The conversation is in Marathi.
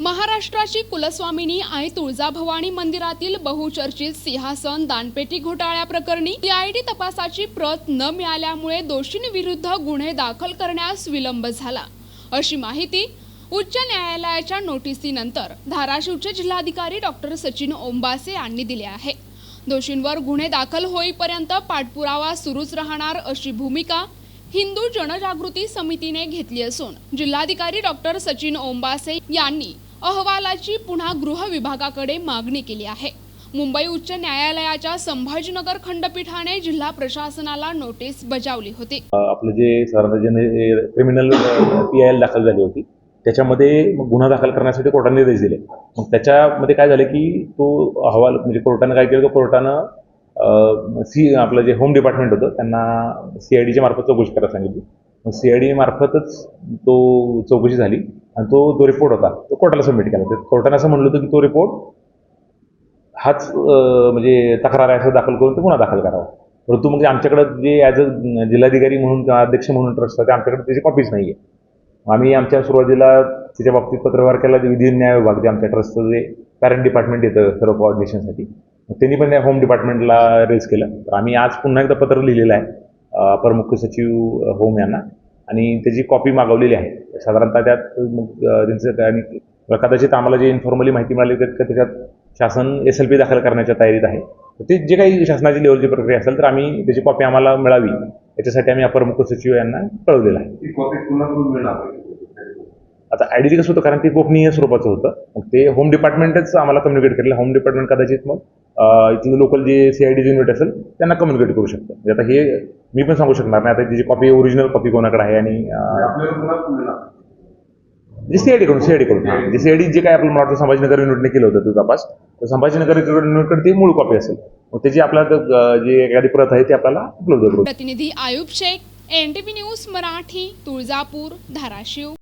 महाराष्ट्राची कुलस्वामिनी आणि तुळजाभवानी मंदिरातील बहुचर्चित सिंहासन दानपेटी घोटाळ्याप्रकरणी सीआयडी तपासाची प्रत न मिळाल्यामुळे दोषींविरुद्ध गुन्हे दाखल करण्यास विलंब झाला. अशी माहिती उच्च न्यायालयाच्या नोटिसीनंतर धाराशिवचे जिल्हाधिकारी डॉक्टर सचिन ओंबासे यांनी दिले आहे. दोषींवर गुन्हे दाखल होईपर्यंत पाठपुरावा सुरूच राहणार अशी भूमिका हिंदू जनजागृती समितीने घेतली असून जिल्हाधिकारी डॉक्टर सचिन ओंबासे यांनी अहवालाची पुन्हा गृह विभागाकडे मागणी केली आहे. मुंबई उच्च न्यायालयाच्या संभाजीनगर खंडपीठाने जिल्हा प्रशासनाला नोटीस बजावली होती. आपलं जे साधारण क्रिमिनल पी आय एल दाखल झाली होती. त्याच्यामध्ये मग गुन्हा दाखल करण्यासाठी कोर्टाने निर्देश दिले. मग त्याच्यामध्ये काय झालं की तो अहवाल म्हणजे कोर्टानं काय केलं तर कोर्टानं सी आपलं जे होम डिपार्टमेंट होतं त्यांना सी आय डीच्या मार्फत चौकशी करायला सांगितली. मग सी आय डी मार्फतच तो चौकशी झाली. आणि तो जो रिपोर्ट होता. तो कोर्टाला सबमिट केला. तर कोर्टानं असं म्हणलं होतं की तो रिपोर्ट हाच म्हणजे तक्रार आहे असं दाखल करून तो गुन्हा दाखल करावा. परंतु मग म्हणजे आमच्याकडं जे ॲज अ जिल्हाधिकारी म्हणून किंवा अध्यक्ष म्हणून ट्रस्ट आहे आमच्याकडे त्याची कॉपीच नाही आहे आम्ही आमच्या सुरुवातीला त्याच्या बाबतीत पत्रव्यवहार केला. विधी न्याय विभाग जे आमच्या ट्रस्टचं जे पॅरेंट डिपार्टमेंट येतं सर्व कॉर्डिनेशनसाठी त्यांनी पण त्या होम डिपार्टमेंटला रेज केलं. तर आम्ही आज पुन्हा एकदा पत्र लिहिलेलं आहे. प्रमुख अपर मुख्य सचिव होम यांना. आणि त्याची कॉपी मागवलेली आहे साधारणतः त्यात मग त्यांचं काय आणि कदाचित आम्हाला जे इन्फॉर्मली माहिती मिळाली तर त्याच्यात शासन एस एल पी दाखल करण्याच्या तयारीत आहे. तर ते जे काही शासनाची लेवलची प्रक्रिया असेल तर आम्ही त्याची कॉपी आम्हाला मिळावी. याच्यासाठी आम्ही अपर मुख्य सचिव यांना कळवलेलं आहे ती कॉपी पुन्हा करून मिळणार आता आयडी कसं होतं कारण ते गोपनीय स्वरूपाचं होतं. मग ते होम डिपार्टमेंटच आम्हाला कम्युनिकेट केलं होम डिपार्टमेंट कदाचित मग अं, इथलं लोकल जे सी आय डी युनिट असेल त्यांना कम्युनिकेट करू शकतं. म्हणजे आता हे मी पण सांगू शकणार नाही. आता त्याची कॉपी ओरिजिनल कॉपी कोणाकडे आहे आणि अं, आपल्याला पुन्हा मिळणार जे सीआयडी कडून सीआयडी कडून. हां. जे सीआयडी जे काय आपलं मला वाटतं संभाजीनगर युनिटने केलं होतं तो तपास. तर संभाजीनगर युनिटकडे ती मूळ कॉपी असेल. मग त्याची आपल्याला जे एखादी प्रत आहे ती आपल्याला उपलब्ध करू प्रतिनिधी Ayub Shaikh N T V news Marathi Tuljapur Dharashiv.